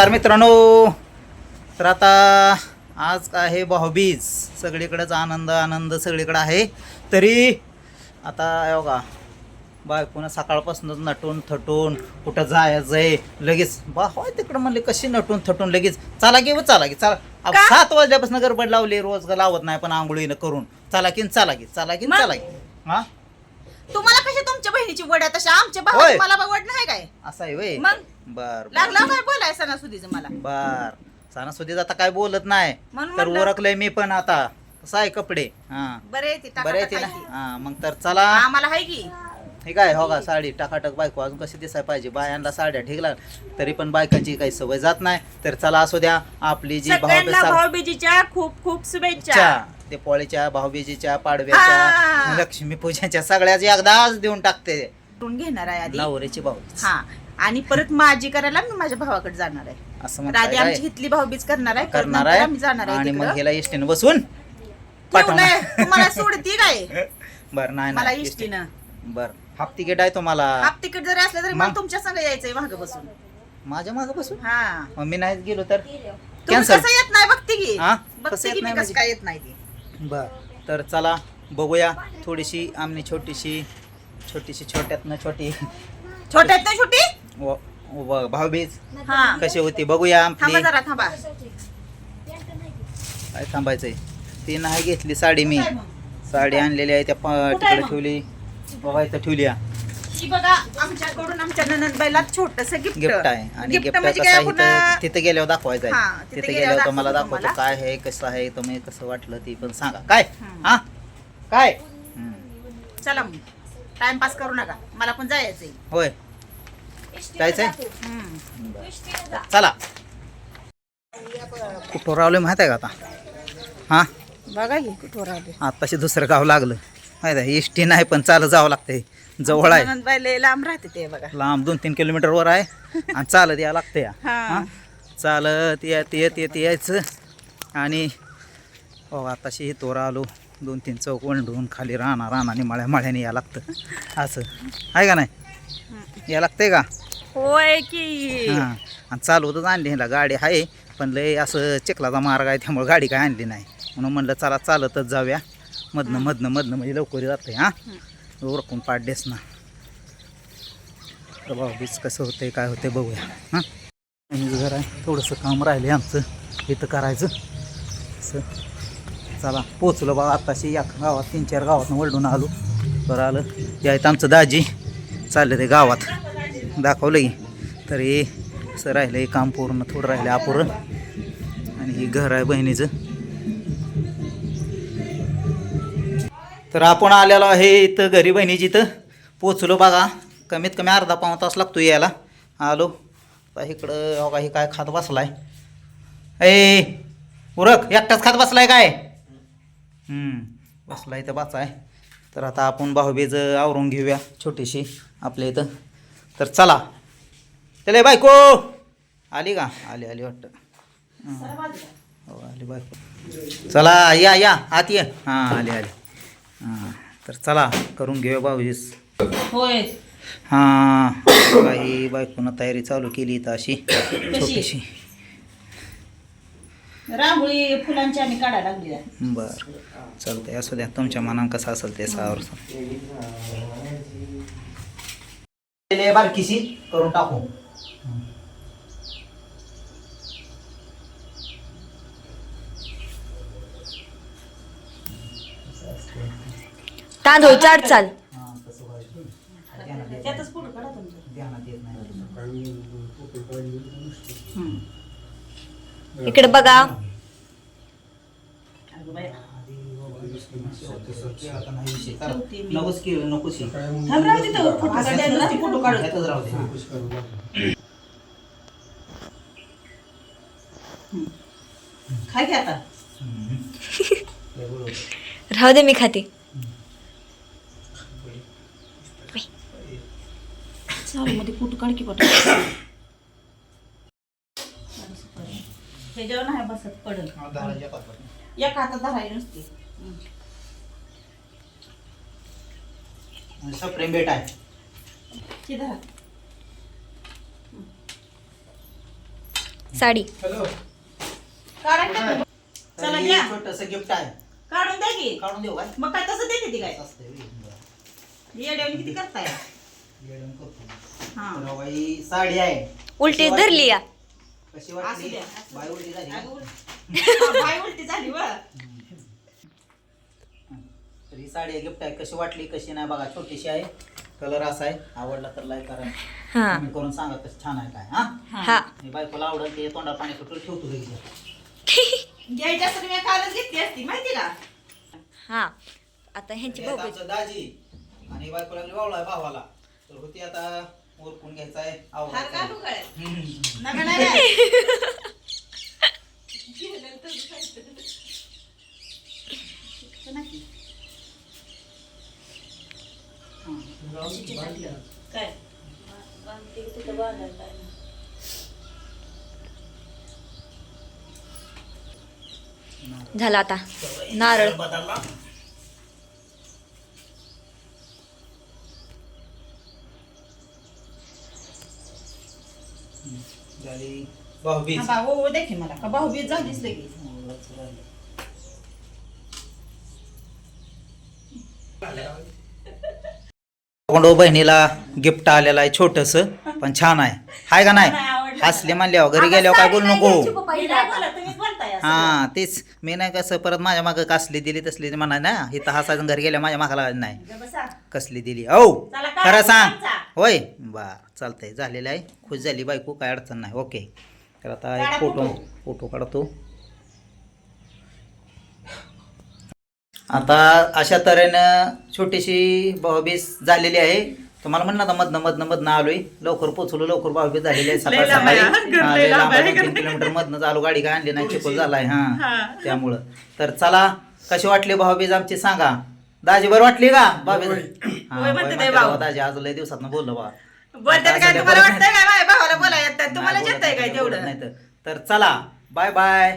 नमस्कार मित्रांनो. तर आता आज आहे भाऊबीज. सगळीकडेच आनंद आनंद सगळीकडे आहे. तरी आता बघा बायकोनं सकाळपासूनच नटून थटून कुठं जायचं आहे लगेच बा होय तिकडं म्हणले कशी नटून थटून लगेच चला की व चला की चला? सात वाजल्यापासून गडबड लावली रोज ग लावत नाही पण आंघोळीनं करून. चला की चला की चला की? चला की. हा? तुम्हाला कशी तुमच्या बहिणीची वड आहे? तशा आमच्या होय. भावाची मला वड नाही काय? असं आहे वय. मग? बर. लागला काय बोलाय सणासुदीचं मला? बर. सणासुदीत आता काय बोलत नाही. म्हणून तर म्हणलं. मी पण आता. कसं आहे कपडे. हा. बरे बरं येते ना? हा मग तर चला. आम्हाला हाय की. हे काय हो का साडी टाकाटक बायको अजून कशी दिसाय पाहिजे? बायांना साड्या ठीक लाग तरी पण बायकांची काही सवय जात नाही. तर चला असू द्या आपली जी सगळ्यांना भाऊबीजीच्या खूप खूप शुभेच्छा. ते पोळीच्या भाऊबीजीच्या पाडव्याच्या हा. लक्ष्मी पूजाच्या सगळ्याच एकदाच देऊन टाकते. घेणार आहे आधी. नवऱ्याची भाऊ हा. आणि परत माझी करायला मी माझ्या भावाकडे जाणार आहे. असं तर आधी आमची? हितली भाऊबीज करणार आहे परत करणार नंतर आहे. आम्ही जाणार आहे आणि मग तिकडं. गेला एसटीनं बसून ठेवलंय. पाठवणार. तुम्हाला सोडती काय? बर नाही मला नाही इष्टीनं बर. हाफ तिकीट आहे तुम्हाला. हाफ तिकीट जरी असलं तरी मग? मला तुमच्या संग यायचंय माग बसून. माझ्या मागं बसून? हा. मग मी नाही गेलो तर? तुम्ही कॅन्सल कसं येत नाही बघते की? हा? कसं बघते येत की मी नाही कसं म्हणजे? काय येत नाही ती. बर. तर चला बघूया. थोडीशी आमनी छोटीशी छोटीशी छोट्यातनं छोटी. छोट्यात ना छोटी? भाऊबीज हा. कशी होती? बघूया थांबा आपली जरा थांबा. काय थांबायचंय? ती नाही घेतली साडी मी. साडी आणलेली आहे त्या प- कुठं आहे तिकडे मग? ठेवली. बघा इथं ठेवली. ही बघा आमच्याकडून आमच्या ननदबाईला छोटस गिफ्ट. गिफ्ट आहे. आणि गिफ्ट म्हणजे कसं आहे तिथं गेल्यावर दाखवायचं हा, आहे तिथं तिथे गेल्यावर गेल्यावर तुम्हाला दाखवतो दाखवतो तुम्हाला. काय आहे कसं आहे तुम्ही कसं वाटलं ती पण सांगा. काय? हम्म. हा? काय? हम्म. चला मग. टाइमपास करू नका. मला पण जायचंय. होय. जायचंय. चला. कुठं रावले माहीत आहे का आता? हा? बघा की कुठवर आले आताशी दुसरं गाव लागलं. माहीत आहे एस टी नाही पण चालत जावं लागतंय. जवळ आहे. लांब राहते ते बघा. लांब दोन तीन किलोमीटर वर आहे. आणि चालत यावं लागतं या हा. हा? चालत येत येत येत यायचं. आणि हो आताशी हे तोरा आलो. दोन तीन चौक वंडून खाली राहणार राहणार माळ्या माळ्याने या लागतं. असं. आहे का नाही? या लागतंय का? होय की. हां आणि चालवतच आणली ह्याला गाडी आहे पण लय असं चिखलाचा मार्ग आहे त्यामुळे गाडी काय आणली नाही. म्हणून म्हणलं चला चालतच जाऊया. मधनं मधनं मधनं म्हणजे लवकर जाते हां. उरकून पाडडेस ना. तर भाऊबीज कसं होतंय काय होतंय बघूया हां. आणि जरा थोडंसं काम राहिले आमचं इथं करायचं. असं. चला पोचलो बघा आत्ताशी या गावात तीन चार गावातनं वळडून आलो. बरं आलं. या इथं आमचं दाजी चाललं ते गावात. दाखवलं तर तरी असं राहिलं हे काम पूर्ण थोडं राहिलं अपुरं. आणि हे घर आहे बहिणीचं. तर आपण आलेलो आहे इथं घरी बहिणीची इथं. पोचलो बघा. कमीत कमी अर्धा पाऊण तास लागतो यायला. आलो. इकडं अगा का हे काय खात बसलाय. ए उरक एकटाच खात बसलाय काय? बसलाय इथं बाचा आहे. तर आता आपण भाऊबीज आवरून घेऊया छोटीशी आपल्या इथं. तर चला. चले बायको. आली का? आली आली वाटतं. हं. आली बायको चला या या. आत ये. हां आली आली. हां तर चला करून घेऊया भाऊबीज होय. हां काही बायकोनं तयारी चालू केली इथं अशी. छोटीशी. रांगोळी फुलांची आम्ही काढायला लागली. बरं. चालतंय असू द्या. तुमच्या मनात कसं असेल ते सावर बारकीशी करून टाकू. तांदूळ चाट चाल. हां तसं व्हायचं. ध्यानात येत त्यातच फोटो काढा तुमचा नाही. ध्यानात येत नाही. इकडे बघा अगं बाई. नकोच की नकोच की. थांब राहू दे तो फोटो काढायला राहू दे. खाय की आता राहू दे मी खाते. चालू मध्ये फोटो काढ की फोटो हे जेवण आहे बसत पडल. एक हातात. धरायला नुसती. सप्रेम बेट आहे. साडी. चला घ्या. छोटस गिफ्ट आहे. काढून द्या की. काढून देऊ काय? मग काय तसं देते ती किती करताय. हा. ही साडी आहे. उलटी? धरली या. कशी असू वाटली द्या, असू बाय उलटी झाली. अगं उल- हा, बाई उलटी झाली व ही साडी गिफ्ट आहे. कशी वाटली कशी नाही बघा छोटीशी आहे. कलर असा आहे. आवडला तर लाईक करा. हा. कमेंट करून सांगा कसं छान आहे काय हा? हा. मी बायकोला आवडेल ते तोंडा पाणी सुटून ठेवतो लगेच. घ्यायची असं मी कालच घेतली असती माहिती का? हा. आता ह्यांची हे आहेत भाऊ आमचं दाजी आणि बायको लागली भावाला. तर होती आता ओरकून घ्यायचा आहे हार आवडायचा घालू आहे. काय? हम्म. नका नाही नाही. काय झाला आता. नारळ. बदलला झाली भाऊबीज हा, मला. का भाऊबीज झालीच लगेच. कोंडो बहिणीला गिफ्ट आलेलं आहे छोटस पण छान आहे. हाय का नाही. हसले म्हणल्यावर घरी गेल्यावर काय बोलू नको. हा तेच. मी नाही कसं परत माझ्या मागं कसली दिली तसली म्हणा ना. इथं हसायचं घरी गेल्या माझ्या मागाला नाही. कसली दिली? औ खरं सांग? होय. बर चालतंय. झालेलं आहे. खुश झाली बायको काय अडचण नाही. ओके. तर आता एक फोटो फोटो. फोटो काढतो. आता अशा तऱ्हेनं छोटीशी भाऊबीज झालेली आहे. तुम्हाला म्हणलं ना मधनं मधनं मधनं आलोय. लवकर पोचलो लवकर भाऊबीज झालेली आहे सकाळ सकाळी. तीन किलोमीटर मधनं चालू गाडी काय आणली नाही चिखल झालाय हा. हा. त्यामुळं. तर चला कशी वाटली भाऊबीज आमची सांगा. दाजी बरं वाटली का भाऊबीज? हा, दाजी आज लय दिवसात बोललो बा. बोलतात काय तुम्हाला बोलायला तुम्हाला येत काय तेवढं? नाही तर. चला बाय बाय